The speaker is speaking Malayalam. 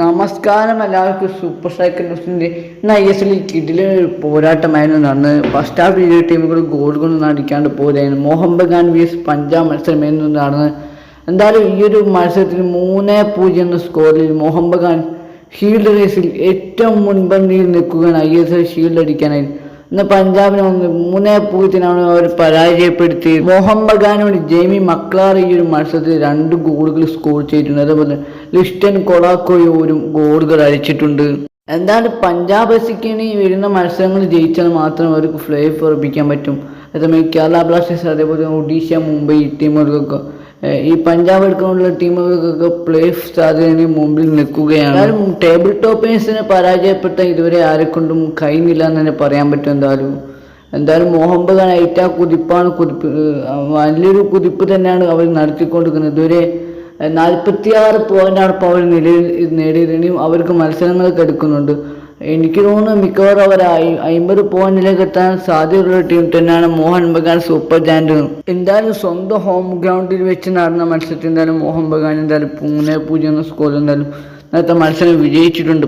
നമസ്കാരം എല്ലാവർക്കും സൂപ്പർ സൈക്കിൾ ന്യൂസിന്റെ ഇന്ന് ഐ എസ് എല്ലിൽ കിടിലെ പോരാട്ടമായിരുന്നു നടന്നത് ഫസ്റ്റ് ഹാഫ് ഇരു ടീമുകൾ ഗോൾ കൊണ്ട് നടിക്കാണ്ട് പോരായിരുന്നു മോഹമ്മദ് ഖാൻ വി എസ് പഞ്ചാബ് മത്സരമായിരുന്നു നടന്നത്. എന്തായാലും ഈ ഒരു മത്സരത്തിൽ മൂന്ന് പൂജ്യം എന്ന സ്കോറിൽ മോഹമ്മദ് ഖാൻ ഷീൽഡ് റേസിൽ ഏറ്റവും മുൻപന്തിയിൽ നിൽക്കുകയാണ്. ഐ എസ് എൽ ഷീൽഡ് അടിക്കാനായി. ഇന്ന് പഞ്ചാബിനെ മൂന്നേ പൂജ്യത്തിനാണ് അവർ പരാജയപ്പെടുത്തി മോഹൻ ബഗാനോട് ജെയ്മി മക്ലാർ ഈ ഒരു മത്സരത്തിൽ രണ്ട് ഗോളുകൾ സ്കോർ ചെയ്തിട്ടുണ്ട്. അതേപോലെ ലിസ്റ്റൻ കൊളാക്കോയും ഒരു ഗോളുകൾ അടിച്ചിട്ടുണ്ട് എന്തായാലും പഞ്ചാബ് എസിക്കിന് ഈ വരുന്ന മത്സരങ്ങൾ ജയിച്ചാൽ മാത്രം അവർക്ക് ഫ്ലേ ഉറപ്പിക്കാൻ പറ്റും. അതേമാതിരി കേരള ബ്ലാസ്റ്റേഴ്സ് അതേപോലെ ഒഡീഷ മുംബൈ ടീമുകൾക്കൊക്കെ ഈ പഞ്ചാബ് എടുക്കാനുള്ള ടീമുകൾക്കൊക്കെ പ്ലേ സാധ്യതയിന് മുമ്പിൽ നിൽക്കുകയാണ്. എന്നാലും ടേബിൾ ടോപ്പേഴ്സിനെ പരാജയപ്പെട്ട ഇതുവരെ ആരെക്കൊണ്ടും കഴിഞ്ഞില്ല എന്ന് തന്നെ പറയാൻ പറ്റും എന്തായാലും. എന്തായാലും മോഹൻ ബഗാൻ ഏറ്റവും കുതിപ്പാണ് കുതിപ്പ് വലിയൊരു കുതിപ്പ് തന്നെയാണ് അവർ നടത്തിക്കൊണ്ടിരിക്കുന്നത്. ഇതുവരെ നാൽപ്പത്തിയാറ് പോയിന്റാണ് ഇപ്പോൾ അവർ നിലയിൽ നേടിയത് ഇനിയും അവർക്ക് മത്സരങ്ങളൊക്കെ എടുക്കുന്നുണ്ട്. എനിക്ക് തോന്നുന്നു മിക്കവാറും അവർ അമ്പത് പോയിന്റിലേക്ക് എത്താൻ സാധ്യതയുള്ള ടീം തന്നെയാണ് മോഹൻ ബഗാൻ സൂപ്പർ ജാൻഡ് എന്തായാലും സ്വന്തം ഹോം ഗ്രൗണ്ടിൽ വെച്ച് നടന്ന മത്സരത്തിൽ എന്തായാലും മോഹൻ ബഗാൻ എന്തായാലും മൂന്ന് പൂജ്യം സ്കോറിൽ എന്തായാലും നേരത്തെ മത്സരം വിജയിച്ചിട്ടുണ്ട്.